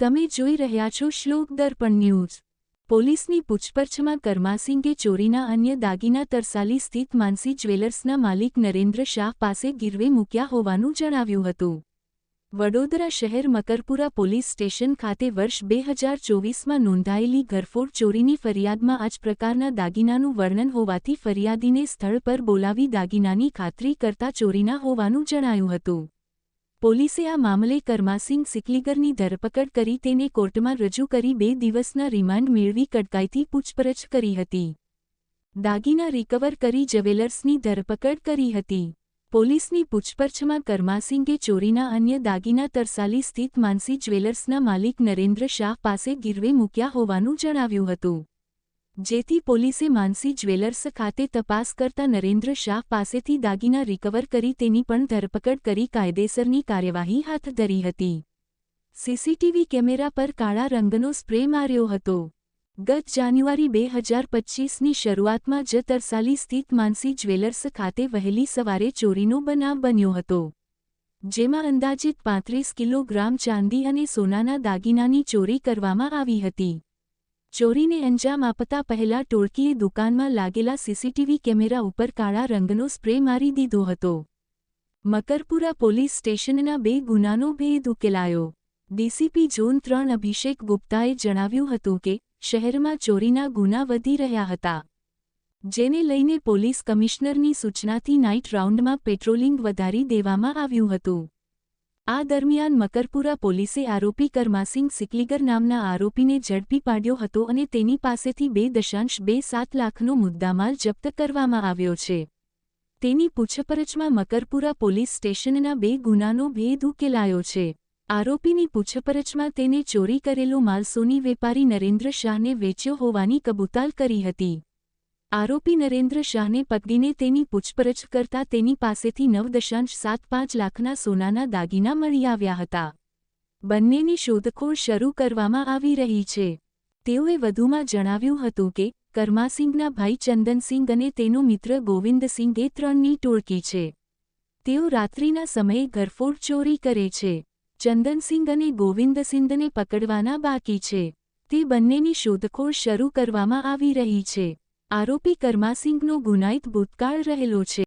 તમે જોઈ રહ્યા છો શ્લોક દર્પણ ન્યૂઝ. પોલીસની પૂછપરછમાં કરમાસિંગે ચોરીના અન્ય દાગીના તરસાલી સ્થિત માનસી જ્વેલર્સના માલિક નરેન્દ્ર શાહ પાસે ગીરવે મૂક્યા હોવાનું જણાવ્યું હતું. વડોદરા શહેર મકરપુરા પોલીસ સ્ટેશન ખાતે વર્ષ બે હજાર ચોવીસમાં નોંધાયેલી ઘરફોડ ચોરીની ફરિયાદમાં આ જ પ્રકારના દાગીનાનું વર્ણન હોવાથી ફરિયાદીને સ્થળ પર બોલાવી દાગીનાની ખાતરી કરતા ચોરીના હોવાનું જણાયું હતું. પોલીસે આ મામલે કરમાસિંગ સિકલીગરની ધરપકડ કરી તેને કોર્ટમાં રજૂ કરી બે દિવસના રિમાન્ડ મેળવી કડકાઈથી પૂછપરછ કરી હતી. દાગીના રિકવર કરી જવેલર્સની ધરપકડ કરી હતી. પોલીસની પૂછપરછમાં કરમાસિંગે ચોરીના અન્ય દાગીના તરસાલી સ્થિત માનસી જ્વેલર્સના માલિક નરેન્દ્ર શાહ પાસે ગીરવે મૂક્યા હોવાનું જણાવ્યું હતું. જેથી પોલીસે માનસી જ્વેલર્સ ખાતે તપાસ કરતા નરેન્દ્ર શાહ પાસેથી દાગીના રિકવર કરી તેની પણ ધરપકડ કરી કાયદેસરની કાર્યવાહી હાથ ધરી હતી. સીસીટીવી કેમેરા પર કાળા રંગનો સ્પ્રે માર્યો હતો. ગત જાન્યુઆરી બે હજાર પચ્ચીસની શરૂઆતમાં જ તરસાલી સ્થિત માનસી જ્વેલર્સ ખાતે વહેલી સવારે ચોરીનો બનાવ બન્યો હતો. જેમાં અંદાજિત પાંત્રીસ કિલોગ્રામ ચાંદી અને સોનાના દાગીનાની ચોરી કરવામાં આવી હતી. ચોરીને અંજામ આપતા પહેલા ટોળકીએ દુકાનમાં લાગેલા સીસીટીવી કેમેરા ઉપર કાળા રંગનો સ્પ્રે મારી દીધો હતો. મકરપુરા પોલીસ સ્ટેશનના બે ગુનાનો ભેદ ઉકેલાયો. ડીસીપી ઝોન ત્રણ અભિષેક ગુપ્તાએ જણાવ્યું હતું કે, શહેરમાં ચોરીના ગુના વધી રહ્યા હતા. જેને લઈને પોલીસ કમિશનરની સૂચનાથી નાઇટ રાઉન્ડમાં પેટ્રોલિંગ વધારી દેવામાં આવ્યું હતું. આ દરમિયાન મકરપુરા પોલીસે આરોપી કરમાસિંગ સિકલીગર નામના આરોપીને ઝડપી પાડ્યો હતો અને તેની પાસેથી બે દશાંશ બે સાત લાખનો મુદ્દામાલ જપ્ત કરવામાં આવ્યો છે. તેની પૂછપરછમાં મકરપુરા પોલીસ સ્ટેશનના બે ગુનાનો ભેદ ઉકેલાયો છે. આરોપીની પૂછપરછમાં તેને ચોરી કરેલો માલ સોની વેપારી નરેન્દ્ર શાહને વેચ્યો હોવાની કબૂતાલ કરી હતી. આરોપી નરેન્દ્ર શાહને પત્નીને તેની પૂછપરછ કરતા તેની પાસેથી નવ દશાંશ સાત પાંચ લાખના સોનાના દાગીના મળી આવ્યા હતા. બંનેની શોધખોળ શરૂ કરવામાં આવી રહી છે. તેઓએ વધુમાં જણાવ્યું હતું કે, કરમાસિંગના ભાઈ ચંદનસિંગ અને તેનો મિત્ર ગોવિંદસિંગ એ ત્રણની ટોળકી છે. તેઓ રાત્રિના સમયે ઘરફોડ ચોરી કરે છે. ચંદનસિંગ અને ગોવિંદસિંગને પકડવાના બાકી છે. તે બંનેની શોધખોળ શરૂ કરવામાં આવી રહી છે. આરોપી કરમાસિંગનો ગુનાઇત ભૂતકાળ રહેલો છે.